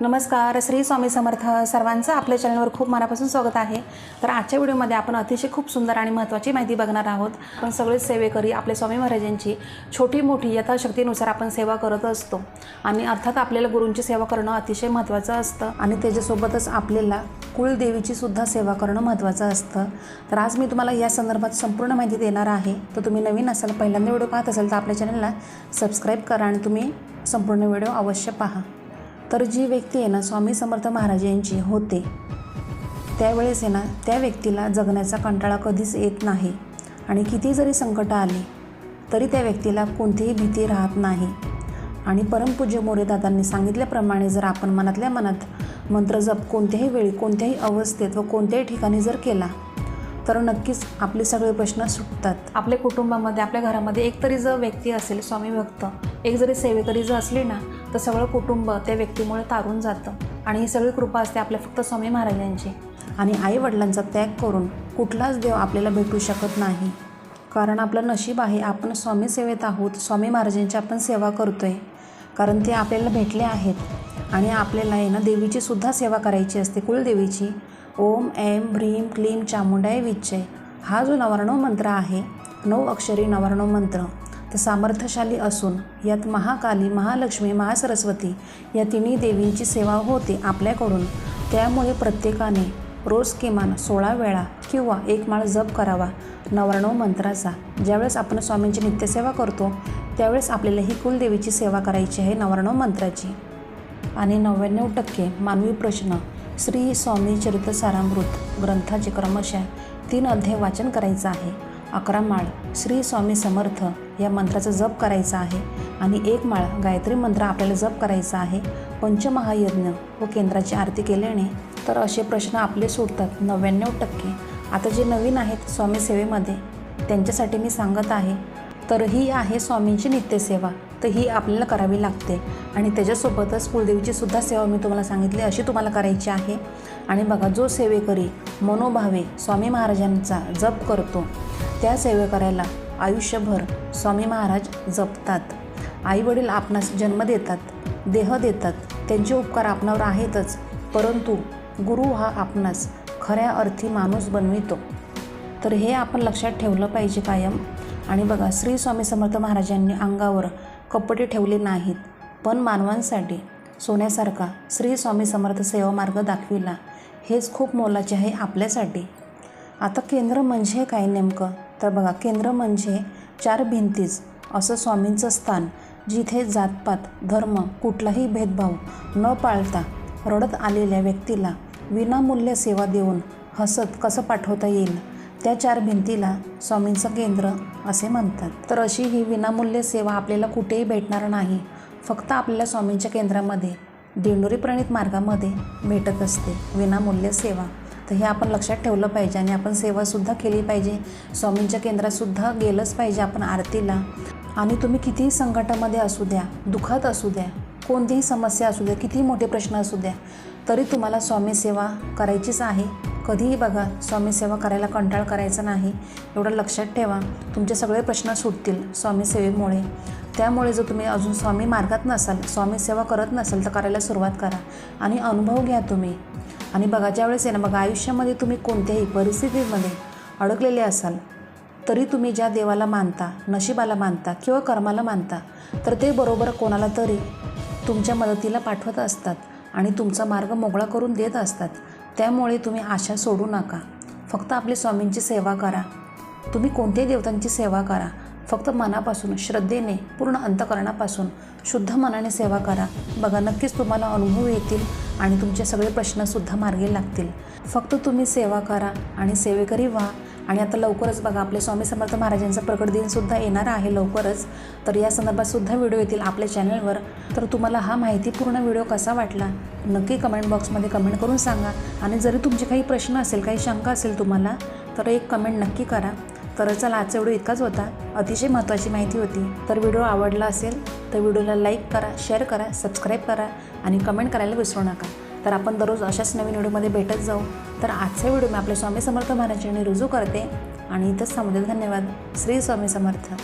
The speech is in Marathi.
नमस्कार श्री स्वामी समर्थ सर्वांचं आपल्या चॅनलवर खूप मनापासून स्वागत आहे. तर आजच्या व्हिडिओमध्ये आपण अतिशय खूप सुंदर आणि महत्त्वाची माहिती बघणार आहोत. आपण सगळेच सेवेकरी आपले स्वामी महाराजांची छोटी मोठी यथाशक्तीनुसार आपण सेवा करत असतो. आणि अर्थात आपल्याला गुरूंची सेवा करणं अतिशय महत्त्वाचं असतं. आणि त्याच्यासोबतच आपल्याला कुळदेवीची सुद्धा सेवा करणं महत्त्वाचं असतं. तर आज मी तुम्हाला या संदर्भात संपूर्ण माहिती देणार आहे. तर तुम्ही नवीन असाल पहिल्यांदा व्हिडिओ पाहत असाल तर आपल्या चॅनलला सबस्क्राईब करा आणि तुम्ही संपूर्ण व्हिडिओ अवश्य पहा. तर जी व्यक्ती आहे ना स्वामी समर्थ महाराज यांची होते. त्यावेळेस आहे ना त्या व्यक्तीला जगण्याचा कंटाळा कधीच येत नाही. आणि किती जरी संकट आली तरी त्या व्यक्तीला कोणतीही भीती राहत नाही. आणि परमपूज्य मोरेदादांनी सांगितल्याप्रमाणे जर आपण मनातल्या मनात मंत्र जप कोणत्याही वेळी कोणत्याही अवस्थेत व कोणत्याही ठिकाणी जर केला तर नक्कीच आपले सगळे प्रश्न सुटतात. आपल्या कुटुंबामध्ये आपल्या घरामध्ये एक तरी जर व्यक्ती असेल स्वामी भक्त एक जरी सेवेकरी जर असली ना तर सगळं कुटुंब त्या व्यक्तीमुळे तारून जातं. आणि ही सगळी कृपा असते आपल्या फक्त स्वामी महाराजांची. आणि आईवडिलांचा त्याग करून कुठलाच देव आपल्याला भेटू शकत नाही. कारण आपलं नशीब आहे आपण स्वामी सेवेत आहोत स्वामी महाराजांची आपण सेवा करतोय. कारण ते आपल्याला भेटले आहेत. आणि आपल्याला आहे ना देवीची सुद्धा सेवा करायची असते कुलदेवीची. ओम ऐम भ्रीम क्लीम चामुंडाय विच्चय हा जो नवर्णव मंत्र आहे नऊ अक्षरी नवर्णव मंत्र. सामर्थ्यशाली असून यात महाकाली महालक्ष्मी महासरस्वती या तिन्ही देवींची सेवा होते आपल्याकडून. त्यामुळे प्रत्येकाने रोज किमान सोळा वेळा किंवा एक माळ जप करावा नवर्णव मंत्राचा. ज्यावेळेस आपण स्वामींची नित्यसेवा करतो त्यावेळेस आपल्याला ही कुलदेवीची सेवा करायची आहे नवर्णव मंत्राची. आणि नव्याण्णव टक्के मानवी प्रश्न श्री स्वामी चरित्र सारामृत ग्रंथाचे क्रमशः तीन अध्याय वाचन करायचं आहे. अकरा माळ श्री स्वामी समर्थ या मंत्राचा जप करायचा आहे आणि एक माळ गायत्री मंत्र आपल्याला जप करायचा आहे. पंचमहायज्ञ व केंद्राची आरती केल्याने तर असे प्रश्न आपले सुटतात नव्याण्णव टक्के. आता जे नवीन आहेत स्वामी सेवेमध्ये त्यांच्यासाठी मी सांगत आहे तर ही आहे स्वामींची नित्यसेवा तर ही आपल्याला करावी लागते. आणि त्याच्यासोबतच कुलदेवीची सुद्धा सेवा मी तुम्हाला सांगितली अशी तुम्हाला करायची आहे. आणि बघा जो सेवेकरी मनोभावे स्वामी महाराजांचा जप करतो त्या सेवेकऱ्याला आयुष्यभर स्वामी महाराज जपतात. आईवडील आपणास जन्म देतात देह देतात त्यांचे उपकार आपणावर आहेतच परंतु गुरु हा आपणास खऱ्या अर्थी माणूस बनवितो. तर हे आपण लक्षात ठेवलं पाहिजे कायम. आणि बघा श्री स्वामी समर्थ महाराजांनी अंगावर कपडे ठेवले नाहीत पण मानवांसाठी सोन्यासारखा श्री स्वामी समर्थ सेवा मार्ग दाखविला. हेच खूप मोलाचे आहे आपल्यासाठी. आता केंद्र म्हणजे काय नेमकं? तर बघा केंद्र म्हणजे चार भिंतीच. असं स्वामींचं स्थान जिथे जातपात धर्म कुठलाही भेदभाव न पाळता रडत आलेल्या व्यक्तीला विनामूल्य सेवा देऊन हसत कसं पाठवता येईल? त्या चार भिंतीला स्वामींचं केंद्र असे म्हणतात. तर अशी ही विनामूल्य सेवा आपल्याला कुठेही भेटणार नाही. फक्त आपल्याला स्वामींच्या केंद्रामध्ये दिंडोरी प्रणित मार्गामध्ये भेटत असते. विनामूल्य सेवा. तर हे आपण लक्षात ठेवलं पाहिजे आणि आपण सेवासुद्धा केली पाहिजे. स्वामींच्या केंद्रातसुद्धा गेलंच पाहिजे आपण आरतीला. आणि तुम्ही कितीही संकटामध्ये असू द्या दुःखात असू द्या कोणतीही समस्या असू द्या कितीही मोठे प्रश्न असू द्या तरी तुम्हाला स्वामी सेवा करायचीच आहे. कधीही बघा स्वामी सेवा करायला कंटाळ करायचा नाही. एवढं लक्षात ठेवा तुमचे सगळे प्रश्न सुटतील स्वामी सेवेमुळे. त्यामुळे जर तुम्ही अजून स्वामी मार्गात नसाल स्वामी सेवा करत नसाल तर करायला सुरुवात करा. आणि अनुभव घ्या तुम्ही. आणि बघा ज्यावेळेस आहे ना बघा आयुष्यामध्ये तुम्ही कोणत्याही परिस्थितीमध्ये अडकलेले असाल तरी तुम्ही ज्या देवाला मानता नशिबाला मानता किंवा कर्माला मानता तर ते बरोबर कोणाला तरी तुमच्या मदतीला पाठवत असतात आणि तुमचा मार्ग मोकळा करून देत असतात. त्यामुळे तुम्ही आशा सोडू नका. फक्त आपली स्वामींची सेवा करा. तुम्ही कोणत्याही देवतांची सेवा करा. फक्त मनापासून श्रद्धेने पूर्ण अंतकरणापासून शुद्ध मनाने सेवा करा. बघा नक्कीच तुम्हाला अनुभव येतील. आणि तुमचे सगळे प्रश्नसुद्धा मार्गी लागतील. फक्त तुम्ही सेवा करा आणि सेवेकरी व्हा. आणि आता लवकरच बघा आपले स्वामी समर्थ महाराजांचा प्रकट दिनसुद्धा येणार आहे लवकरच. तर या संदर्भातसुद्धा व्हिडिओ येतील आपल्या चॅनलवर. तर तुम्हाला हा माहितीपूर्ण व्हिडिओ कसा वाटला? नक्की कमेंट बॉक्समध्ये कमेंट करून सांगा. आणि जरी तुमचे काही प्रश्न असेल काही शंका असेल तुम्हाला तर एक कमेंट नक्की करा. तर चला आजचा व्हिडिओ इतकाच होता. अतिशय महत्त्वाची माहिती होती. तर व्हिडिओ आवडला असेल तर व्हिडिओला लाईक करा शेअर करा सबस्क्राईब करा आणि कमेंट करायला विसरू नका. तर आपण दररोज अशाच नवीन व्हिडिओमध्ये भेटत जाऊ. तर आजचा व्हिडिओ मी आपले स्वामी समर्थ महाराजांनी रुजू करते. आणि इथंच थांबते धन्यवाद. श्री स्वामी समर्थ.